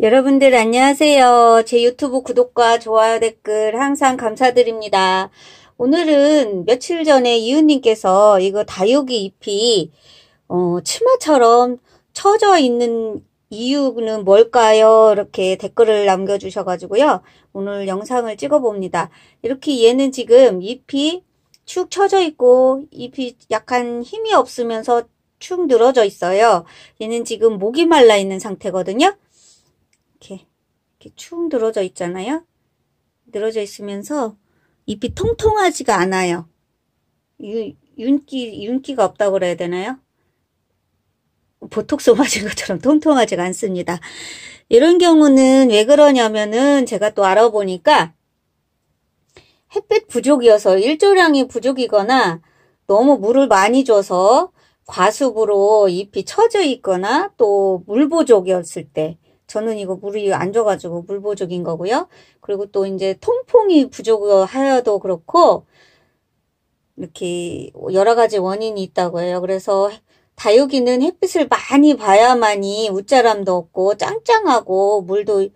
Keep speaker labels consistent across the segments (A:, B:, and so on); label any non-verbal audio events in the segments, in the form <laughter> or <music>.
A: 여러분들 안녕하세요. 제 유튜브 구독과 좋아요 댓글 항상 감사드립니다. 오늘은 며칠 전에 이웃님께서 이거 다육이 잎이 어, 치마처럼 처져 있는 이유는 뭘까요? 이렇게 댓글을 남겨주셔가지고요. 오늘 영상을 찍어봅니다. 이렇게 얘는 지금 잎이 축 처져 있고 잎이 약간 힘이 없으면서 축 늘어져 있어요. 얘는 지금 목이 말라 있는 상태거든요. 이렇게, 이렇게 축 늘어져 있잖아요. 늘어져 있으면서 잎이 통통하지가 않아요. 유, 윤기, 윤기가 없다고 그래야 되나요? 보톡스 맞은 것처럼 통통하지가 않습니다. 이런 경우는 왜 그러냐면은 제가 또 알아보니까 햇빛 부족이어서 일조량이 부족이거나 너무 물을 많이 줘서 과습으로 잎이 처져 있거나 또 물 부족이었을 때 저는 이거 물이 안 줘가지고 물 부족인 거고요. 그리고 또 이제 통풍이 부족하여도 그렇고 이렇게 여러 가지 원인이 있다고 해요. 그래서 다육이는 햇빛을 많이 봐야만이 웃자람도 없고 짱짱하고 물도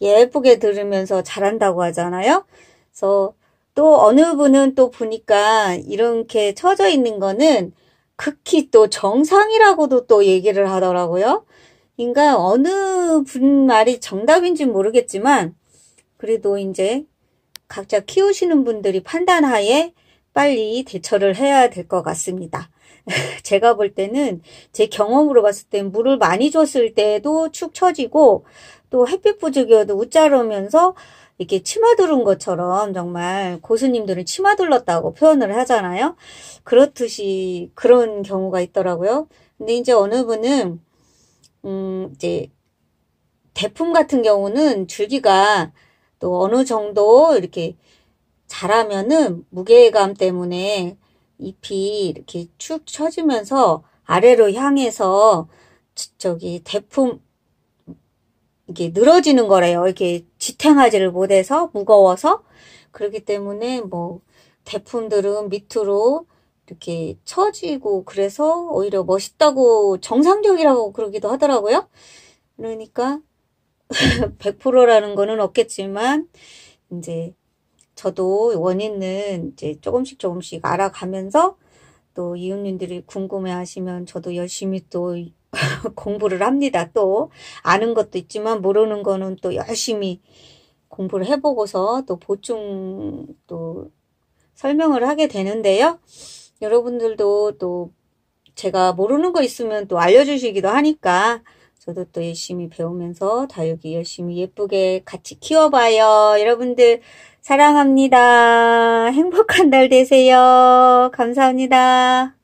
A: 예쁘게 들으면서 자란다고 하잖아요. 그래서 또 어느 분은 또 보니까 이렇게 처져 있는 거는 극히 또 정상이라고도 또 얘기를 하더라고요. 그러니까 어느 분 말이 정답인지 모르겠지만 그래도 이제 각자 키우시는 분들이 판단하에 빨리 대처를 해야 될 것 같습니다. <laughs> 제가 볼 때는 제 경험으로 봤을 때 물을 많이 줬을 때도 축 처지고 또 햇빛 부족이어도 웃자르면서 이렇게 치마 두른 것처럼 정말 고수님들은 치마 둘렀다고 표현을 하잖아요. 그렇듯이 그런 경우가 있더라고요. 근데 이제 어느 분은 음 이제 대품 같은 경우는 줄기가 또 어느 정도 이렇게 자라면은 무게감 때문에 잎이 이렇게 축 처지면서 아래로 향해서 저기 대품 이게 늘어지는 거래요. 이렇게 지탱하지를 못해서 무거워서 그렇기 때문에 뭐 대품들은 밑으로 이렇게 처지고 그래서 오히려 멋있다고 정상적이라고 그러기도 하더라고요. 그러니까 <laughs> 100%라는 거는 없겠지만 이제 저도 원인은 이제 조금씩 조금씩 알아가면서 또 이웃님들이 궁금해 하시면 저도 열심히 또 <laughs> 공부를 합니다. 또 아는 것도 있지만 모르는 거는 또 열심히 공부를 해보고서 또 보충 또 설명을 하게 되는데요. 여러분들도 또 제가 모르는 거 있으면 또 알려주시기도 하니까 저도 또 열심히 배우면서 다육이 열심히 예쁘게 같이 키워봐요. 여러분들 사랑합니다. 행복한 날 되세요. 감사합니다.